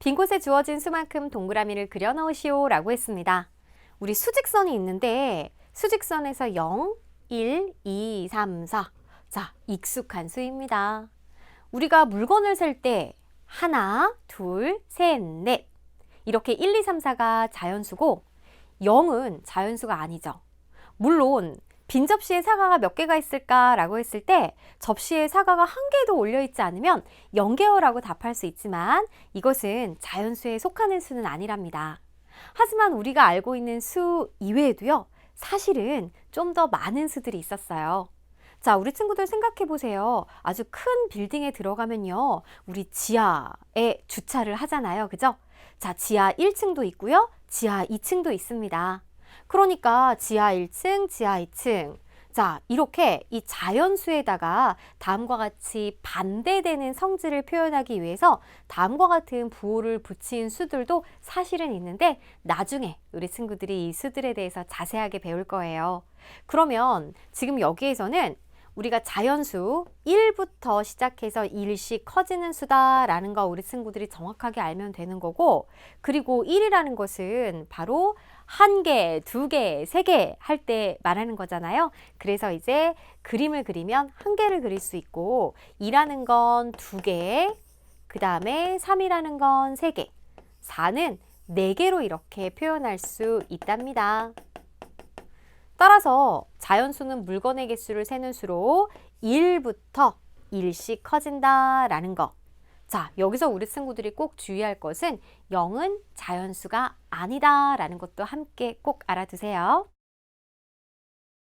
빈 곳에 주어진 수만큼 동그라미를 그려 넣으시오 라고 했습니다. 우리 수직선이 있는데 수직선에서 0, 1, 2, 3, 4. 자, 익숙한 수입니다. 우리가 물건을 셀 때 하나, 둘, 셋, 넷. 이렇게 1, 2, 3, 4가 자연수고 0은 자연수가 아니죠. 물론 빈 접시에 사과가 몇 개가 있을까라고 했을 때 접시에 사과가 한 개도 올려 있지 않으면 0개요라고 답할 수 있지만 이것은 자연수에 속하는 수는 아니랍니다. 하지만 우리가 알고 있는 수 이외에도요. 사실은 좀 더 많은 수들이 있었어요. 자, 우리 친구들 생각해 보세요. 아주 큰 빌딩에 들어가면요. 우리 지하에 주차를 하잖아요. 그죠? 자, 지하 1층도 있고요. 지하 2층도 있습니다. 그러니까 지하 1층, 지하 2층. 자, 이렇게 이 자연수에다가 다음과 같이 반대되는 성질을 표현하기 위해서 다음과 같은 부호를 붙인 수들도 사실은 있는데 나중에 우리 친구들이 이 수들에 대해서 자세하게 배울 거예요. 그러면 지금 여기에서는 우리가 자연수 1부터 시작해서 1씩 커지는 수다라는 거 우리 친구들이 정확하게 알면 되는 거고 그리고 1이라는 것은 바로 한 개, 두 개, 세 개 할 때 말하는 거잖아요. 그래서 이제 그림을 그리면 한 개를 그릴 수 있고 2라는 건 두 개, 그 다음에 3이라는 건 세 개, 4는 네 개로 이렇게 표현할 수 있답니다. 따라서 자연수는 물건의 개수를 세는 수로 1부터 1씩 커진다라는 거. 자, 여기서 우리 친구들이 꼭 주의할 것은 0은 자연수가 아니다 라는 것도 함께 꼭 알아두세요.